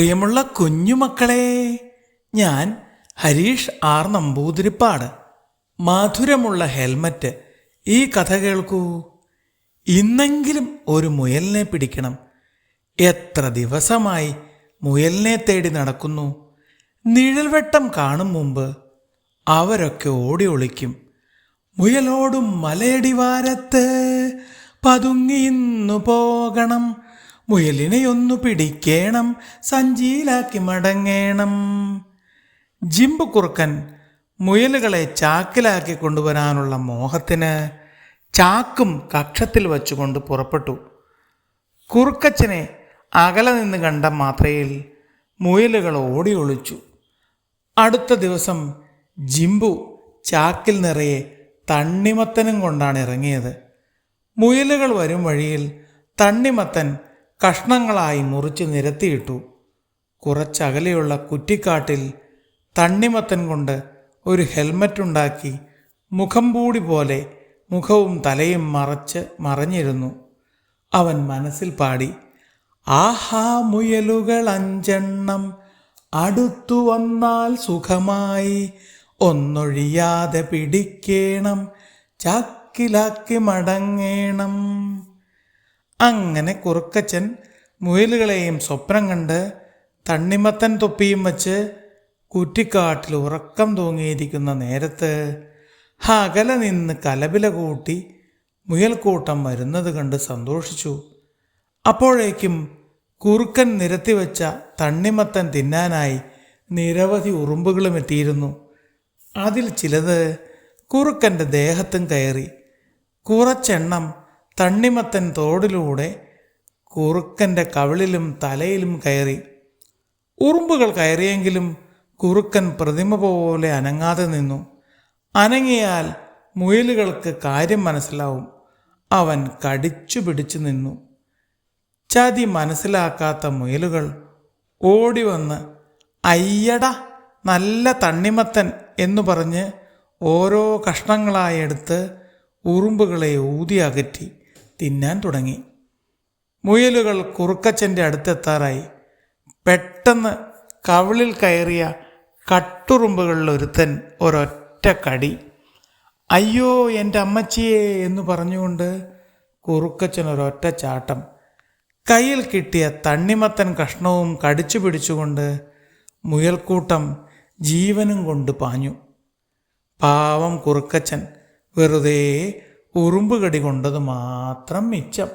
പ്രിയമുള്ള കുഞ്ഞുമക്കളെ ഞാൻ ഹരീഷ് ആർ നമ്പൂതിരിപ്പാട്. മധുരമുള്ള ഹെൽമറ്റ്. ഈ കഥ കേൾക്കൂ. ഇന്നെങ്കിലും ഒരു മുയലിനെ പിടിക്കണം. എത്ര ദിവസമായി മുയലിനെ തേടി നടക്കുന്നു. നിഴൽവെട്ടം കാണും മുമ്പ് അവരൊക്കെ ഓടി ഒളിക്കും. മുയലോടും മലയടിവാരത്ത് പതുങ്ങി ഇന്നു പോകണം മുയലിനെ ഒന്നു പിടിക്കേണം സഞ്ചിയിലാക്കി മടങ്ങേണം. ജിമ്പ് കുറുക്കൻ മുയലുകളെ ചാക്കിലാക്കി കൊണ്ടുവരാനുള്ള മോഹത്തിന് ചാക്കും കക്ഷത്തിൽ വച്ചുകൊണ്ട് പുറപ്പെട്ടു. കുറുക്കച്ചനെ അകലെ നിന്ന് കണ്ട മാത്രയിൽ മുയലുകൾ ഓടി ഒളിച്ചു. അടുത്ത ദിവസം ജിമ്പു ചാക്കിൽ നിറയെ തണ്ണിമത്തനും കൊണ്ടാണ് ഇറങ്ങിയത്. മുയലുകൾ വരും വഴിയിൽ തണ്ണിമത്തൻ കഷ്ണങ്ങളായി മുറിച്ച് നിരത്തിയിട്ടു കുറച്ചകലെയുള്ള കുറ്റിക്കാട്ടിൽ തണ്ണിമത്തൻ കൊണ്ട് ഒരു ഹെൽമറ്റ് ഉണ്ടാക്കി മുഖം പൂടി പോലെ മുഖവും തലയും മറച്ച് മറഞ്ഞിരുന്നു. അവൻ മനസ്സിൽ പാടി ആഹാ മുയലുകൾ അഞ്ചെണ്ണം അടുത്തു വന്നാൽ സുഖമായി ഒന്നൊഴിയാതെ പിടിക്കേണം ചാക്കിലാക്കി മടങ്ങേണം. അങ്ങനെ കുറുക്കച്ചൻ മുയലുകളെയും സ്വപ്നം കണ്ട് തണ്ണിമത്തൻ തൊപ്പിയും വച്ച് കുറ്റിക്കാട്ടിൽ ഉറക്കം തൂങ്ങിയിരിക്കുന്ന നേരത്ത് അകലെ നിന്ന് കലപില കൂട്ടി മുയൽക്കൂട്ടം വരുന്നത് കണ്ട് സന്തോഷിച്ചു. അപ്പോഴേക്കും കുറുക്കൻ നിരത്തിവെച്ച തണ്ണിമത്തൻ തിന്നാനായി നിരവധി ഉറുമ്പുകളും എത്തിയിരുന്നു. അതിൽ ചിലത് കുറുക്കന്റെ ദേഹത്തും കയറി. കുറച്ചെണ്ണം തണ്ണിമത്തൻ തോടിലൂടെ കുറുക്കന്റെ കവിളിലും തലയിലും കയറി. ഉറുമ്പുകൾ കയറിയെങ്കിലും കുറുക്കൻ പ്രതിമ പോലെ അനങ്ങാതെ നിന്നു. അനങ്ങിയാൽ മുയലുകൾക്ക് കാര്യം മനസ്സിലാവും. അവൻ കടിച്ചു പിടിച്ചു നിന്നു. ചതി മനസ്സിലാക്കാത്ത മുയലുകൾ ഓടി വന്ന് അയ്യട നല്ല തണ്ണിമത്തൻ എന്നു പറഞ്ഞ് ഓരോ കഷ്ണങ്ങളായെടുത്ത് ഉറുമ്പുകളെ ഊതി അകറ്റി. തിന്നാൻ തുടങ്ങി. മുയലുകൾ കുറുക്കച്ചന്റെ അടുത്തെത്താറായി. പെട്ടെന്ന് കവിളിൽ കയറിയ കട്ടുറുമ്പുകളിലൊരുത്തൻ ഒരൊറ്റ കടി. അയ്യോ എന്റെ അമ്മച്ചിയെ എന്ന് പറഞ്ഞുകൊണ്ട് കുറുക്കച്ചൻ ഒരൊറ്റ ചാട്ടം. കയ്യിൽ കിട്ടിയ തണ്ണിമത്തൻ കഷ്ണവും കടിച്ചു പിടിച്ചുകൊണ്ട് മുയൽക്കൂട്ടം ജീവനും കൊണ്ട് പാഞ്ഞു. പാവം കുറുക്കച്ചൻ വെറുതെ ഉറുമ്പ് കടി കൊണ്ടത് മാത്രം മിച്ചം.